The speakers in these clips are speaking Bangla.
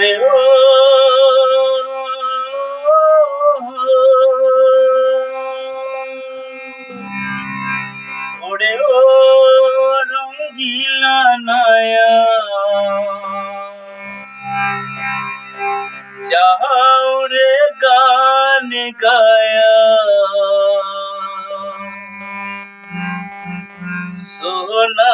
ওরে ও ওরে ও রঙ্গিলা নায়া। যাও রে গান গায়া। সোনালি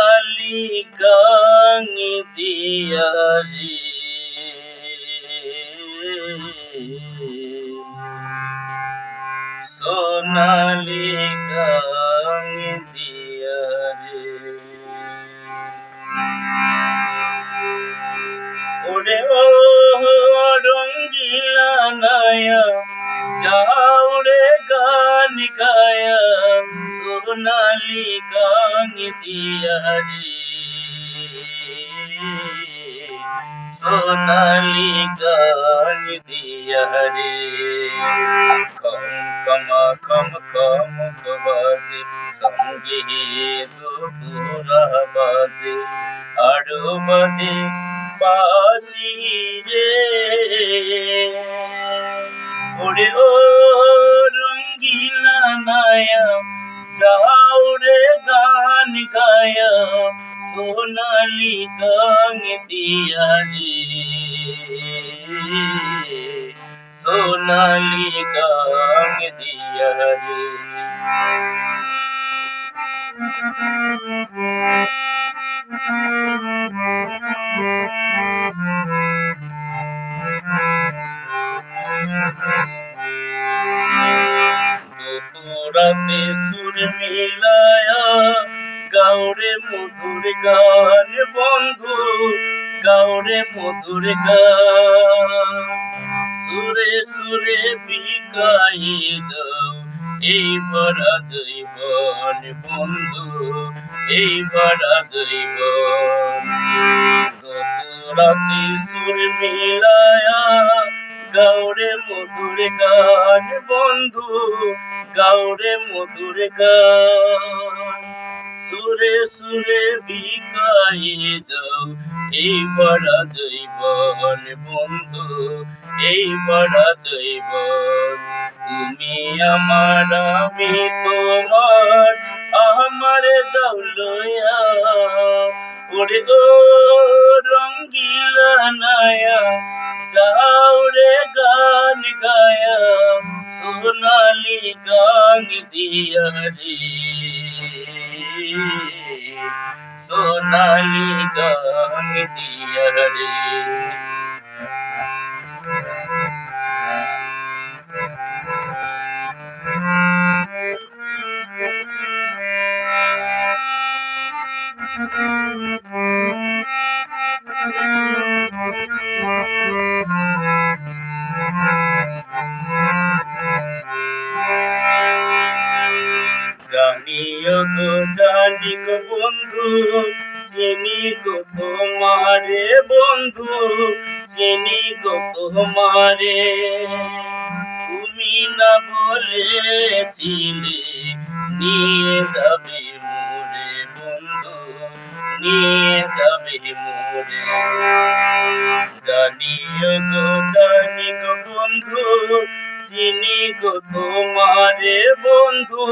সোনালি গান দিয়া রে। ওরে ও রঙ্গিলা নায়া, যাও রে গান গায়া সোনালি গান দিয়া রে। সোনালি গান দিয়া কম কমা কম বাজে সঙ্গে দুপুরা বাজে আরও বাজে বাসি রে ওরে ও রঙ্গিলা নায়া যাও রে গান গায়া সোনালি গান দিয়া রে সোনালি গান দিয়া রে দুপুরাতে সুর মিলায়া গাওরে মধুর গান বন্ধু গাওরে মধুর গান সুরে বিকাই যাও, এই বড়া জৈবন বন্ধু, এই বড়া জৈবন রাতে সুর মিলায়া গাওরে মধুর গান বন্ধু, গাওরে মধুর গান। সুরে সুরে বিকাই যাও, এই বড়া জৈবন বন্ধু এই বড়া জৈব তুমি আমার, আমি তোমার, আমার যাও লয়া। ওরে ও রঙ্গিলা নায়া, যাও রে গান গায়া, সোনালি জানিও গো জানি গো বন্ধু চিনি গো তোমারে বন্ধু চিনি গো তোমারে। তুমি না বলেছিলে নিয়ে যাবে মোরে বন্ধু, নিয়ে যাবে জানিও গো জানি গো বন্ধু চিনি গো তোমারে বন্ধু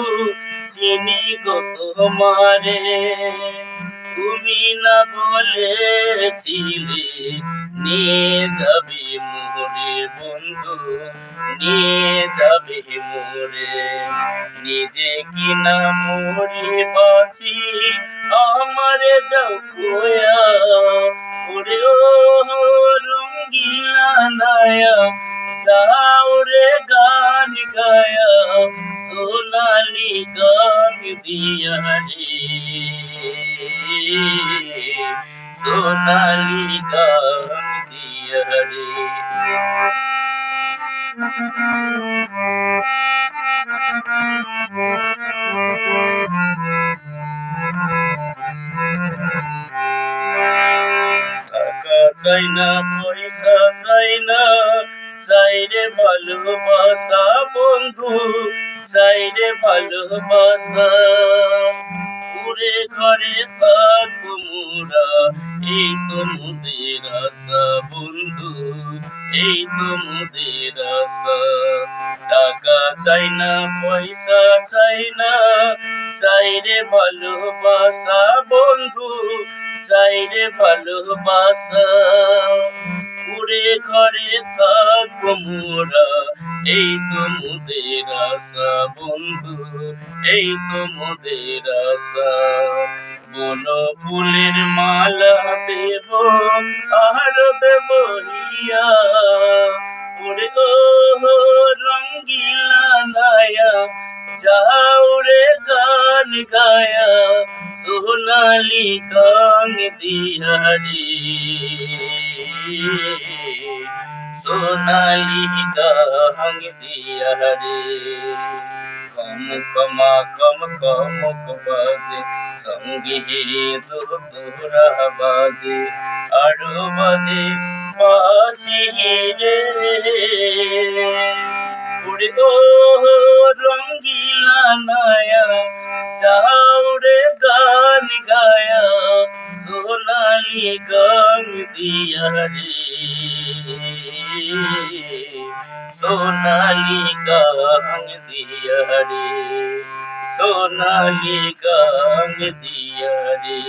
চিনি গো তোমারে। তুমি না বলেছিলে নিয়ে যাবে মোরে বন্ধু নিয়ে যাবে মোরে নিজে কিনা মোরে বাঁচি, আমারে যাও কোয়া ওরে ও রঙ্গিলা নায়া, যাও রে গান গায়া, সোনালি গান দিয়া রে। সোনালি গান দিয়া টাকা চাই না পয়সা চাই না চাই রে ভালোবাসা বন্ধু চাই রে ভালোবাসা উড়ে ঘরে থাকব মোরা। এই তো মোদের আশা, বন্ধু, এই তো মোদের আশা। টাকা চাই না, পয়সা চাই না, চাই রে ভালোবাসা, বন্ধু, চাই রে ভালোবাসা। উড়ে ঘরে থাকব মোরা। এই তো মোদের আশা, বন্ধু, এই তো মোদের আশা। বন ফুলের মালা দেব আর দেব হিয়া। ওরে ও রঙ্গিলা নায়া, যাও রে গান গায়া, সোনালি কাং দিহারি। সোনালি কাং দিহারি কম কমা কম কম বাজে সঙ্গে দো তোরা বাজে আরও বাজে বাসি রে উড়ে ও রঙ্গিলা নায়া রে গান গায়া সোনালি গান দিয়া রে সোনালি গান দিয়া রে সোনালি গান দিয়া রে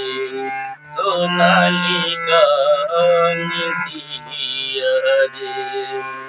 সোনালি গান দিয়া রে